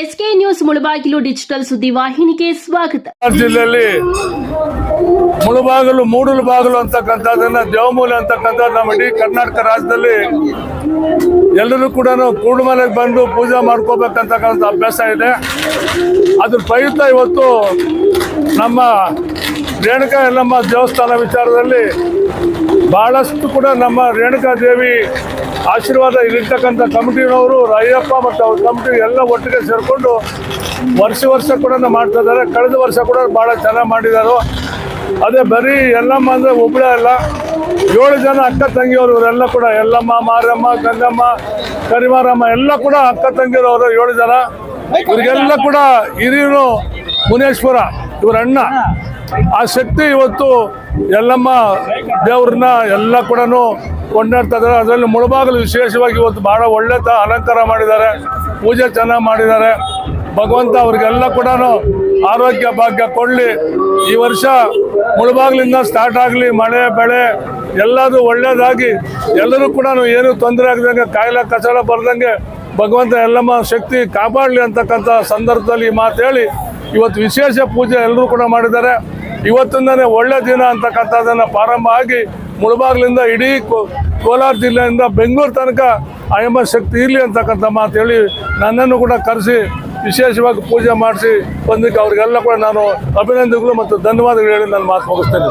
S K news Mulabagilu digital ಸುದ್ದಿವಾಹಿನಿಗೆ ಸ್ವಾಗತ. ಕೋಲಾರ ಜಿಲ್ಲೆಯಲ್ಲಿ ಮುಳುಬಾಗಲು ಮೂಡಲು ಬಾಗಲು ಅಂತಕ್ಕಂಥದ್ದನ್ನ ದೇವಮೂಲೆ ಅಂತಕ್ಕಂಥ ನಮ್ಮ ಇಡೀ ಕರ್ನಾಟಕ ರಾಜ್ಯದಲ್ಲಿ ಎಲ್ಲರೂ ಕೂಡ ಕೂಡುಮಲೆಗೆ ಬಂದು ಪೂಜೆ ಮಾಡ್ಕೋಬೇಕಂತಕ್ಕಂಥ ಅಭ್ಯಾಸ ಇದೆ. ಅದ್ರ ಪ್ರಯುಕ್ತ ಇವತ್ತು ನಮ್ಮ ರೇಣುಕಾ ಎಲ್ಲಮ್ಮ ದೇವಸ್ಥಾನ ವಿಚಾರದಲ್ಲಿ ಬಹಳಷ್ಟು ಕೂಡ ನಮ್ಮ ರೇಣುಕಾ ದೇವಿ ಆಶೀರ್ವಾದ ಇಲ್ಲಿರ್ತಕ್ಕಂಥ ಕಮಿಟಿನವರು, ರಾಯಪ್ಪ ಮತ್ತು ಅವ್ರ ಕಮಿಟಿ ಎಲ್ಲ ಒಟ್ಟಿಗೆ ಸೇರಿಕೊಂಡು ವರ್ಷ ವರ್ಷ ಕೂಡ ಮಾಡ್ತಾ ಇದ್ದಾರೆ. ಕಳೆದ ವರ್ಷ ಕೂಡ ಭಾಳ ಚೆನ್ನಾಗಿ ಮಾಡಿದ್ದಾರೆ. ಅದೇ ಬರೀ ಎಲ್ಲಮ್ಮ ಅಂದರೆ ಒಬ್ಬಳೇ ಅಲ್ಲ, ಏಳು ಜನ ಅಕ್ಕ ತಂಗಿಯವರು ಇವರೆಲ್ಲ ಕೂಡ ಎಲ್ಲಮ್ಮ ಮಾರಮ್ಮ ಗಂಗಮ್ಮ ಕರಿಮಾರಮ್ಮ ಎಲ್ಲ ಕೂಡ ಅಕ್ಕ ತಂಗಿಯರವರು ಏಳು ಜನ. ಇವರಿಗೆಲ್ಲ ಕೂಡ ಹಿರಿಯರು ಮುನೇಶ್ವರ, ಇವರ ಅಣ್ಣ. ಆ ಶಕ್ತಿ ಇವತ್ತು ಎಲ್ಲಮ್ಮ ದೇವ್ರನ್ನ ಎಲ್ಲ ಕೂಡ ಕೊಂಡಾಡ್ತಾ ಇದ್ದಾರೆ. ಅದರಲ್ಲಿ ಮುಳಬಾಗಲು ವಿಶೇಷವಾಗಿ ಇವತ್ತು ಬಹಳ ಒಳ್ಳೆ ತ ಅಲಂಕಾರ ಮಾಡಿದ್ದಾರೆ. ಪೂಜೆ ಚೆನ್ನಾಗಿ ಮಾಡಿದ್ದಾರೆ. ಭಗವಂತ ಅವ್ರಿಗೆಲ್ಲ ಕೂಡ ಆರೋಗ್ಯ, ಭಾಗ್ಯ ಕೊಡಲಿ. ಈ ವರ್ಷ ಮುಳಬಾಗಿಲಿಂದ ಸ್ಟಾರ್ಟ್ ಆಗಲಿ, ಮಳೆ, ಬೆಳೆ ಎಲ್ಲದು ಒಳ್ಳೇದಾಗಿ ಎಲ್ಲರೂ ಕೂಡ ಏನು ತೊಂದರೆ ಆಗದಂಗೆ, ಕಾಯಿಲೆ ಕಚಡ ಬರ್ದಂಗೆ ಭಗವಂತ ಎಲ್ಲಮ್ಮ ಶಕ್ತಿ ಕಾಪಾಡಲಿ ಅಂತಕ್ಕಂಥ ಸಂದರ್ಭದಲ್ಲಿ ಈ ಮಾತು ಹೇಳಿ ಇವತ್ತು ವಿಶೇಷ ಪೂಜೆ ಎಲ್ಲರೂ ಕೂಡ ಮಾಡಿದ್ದಾರೆ. ಇವತ್ತಿಂದನೇ ಒಳ್ಳೆ ದಿನ ಅಂತಕ್ಕಂಥದ್ದನ್ನು ಪ್ರಾರಂಭ ಆಗಿ ಮುಳಬಾಗ್ಲಿಂದ ಇಡೀ ಕೋಲಾರ ಜಿಲ್ಲೆಯಿಂದ ಬೆಂಗಳೂರು ತನಕ ಆಯಮ್ಮ ಶಕ್ತಿ ಇರಲಿ ಅಂತಕ್ಕಂಥ ಮಾತು ಹೇಳಿ ನನ್ನನ್ನು ಕೂಡ ಕರೆಸಿ ವಿಶೇಷವಾಗಿ ಪೂಜೆ ಮಾಡಿಸಿ ಬಂದಕ್ಕೆ ಅವರಿಗೆಲ್ಲ ಕೂಡ ನಾನು ಅಭಿನಂದನೆಗಳು ಮತ್ತು ಧನ್ಯವಾದಗಳು ಹೇಳಿ ನಾನು ಮಾತು ಮುಗಿಸ್ತೇನೆ.